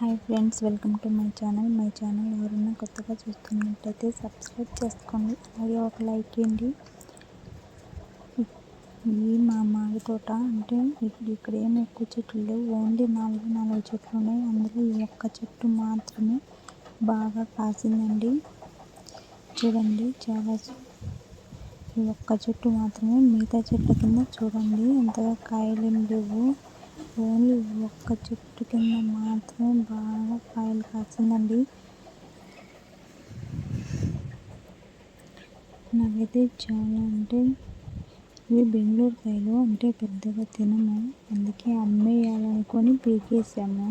Hi friends welcome to my channel. My channel ఎవరైనా కొత్తగా చూస్తున్నట్టయితే సబ్స్క్రైబ్ చేసుకోండి. అలాగే ఒక లైక్ ఇవ్వండి. ఇది మా మామిడి తోట అంటే ఇక్కడ ఏం ఎక్కువ చెట్లు లేవు. ఓన్లీ నాలుగు నాలుగు చెట్లు ఉన్నాయి. అందులో ఈ ఒక్క చెట్టు మాత్రమే బాగా కాసిందండి. చూడండి చాలా ఈ ఒక్క చెట్టు మాత్రమే మిగతా చెట్ల కింద చూడండి. ఎంతగా కాయలు లేవు. ఓన్లీ ఒక్క చెట్టు కింద మాత్రమే బాగా కాయలు కాసిందండి నాకైతే చాలా అంటే ఇవి బెంగళూరు కాయలు అంటే పెద్దగా తినము. అందుకే అమ్మేయాలనుకొని పీకేసాము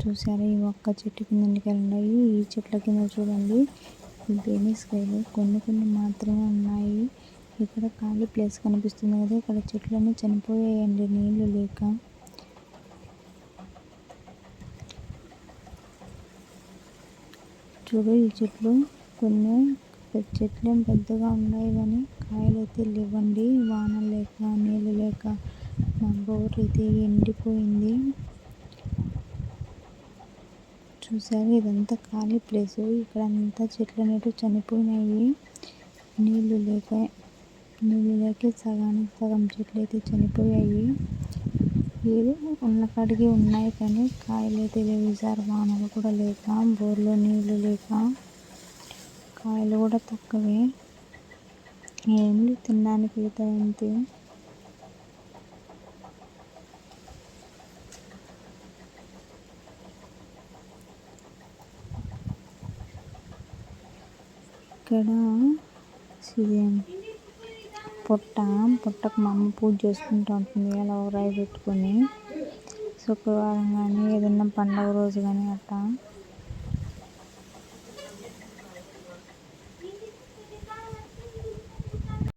చూసారా ఈ ఒక్క చెట్టు కింద ఉన్నాయి? ఈ చెట్ల కింద చూడండి. ఈ కాయలు కొన్ని కొన్ని మాత్రమే ఉన్నాయి. ఇక్కడ ఖాళీ ప్లేస్ కనిపిస్తుంది కదా ఇక్కడ చెట్లన్నీ చనిపోయాయండి నీళ్ళు లేక. చూడు ఈ చెట్లు కొన్ని చెట్లు ఏం పెద్దగా ఉన్నాయి కానీ కాయలు అయితే లేవండి వాన లేక నీళ్ళు లేక. మా బోర్ అయితే ఎండిపోయింది. చూసారు ఇదంతా ఖాళీ ప్లేస్. ఇక్కడ అంతా చెట్లు అనేవి చనిపోయినాయి. నీళ్ళు లేక. నీళ్ళు సగానికి సగం చెట్లు అయితే చనిపోయాయి. ఏదో ఉన్న కాడికి ఉన్నాయి కానీ కాయలు అయితే లేవు ఈసారి వానలు కూడా లేక బోర్లో నీళ్ళు లేక కాయలు కూడా తక్కువే. ఏంటి తినడానికి అయితే అంతే ఇక్కడ పుట్ట. పుట్టకు మా అమ్మ పూజ చేసుకుంటూ ఉంటుంది అలా ఒక రాయి పెట్టుకొని. శుక్రవారం కానీ ఏదైనా పండగ రోజు కానీ అట్టా.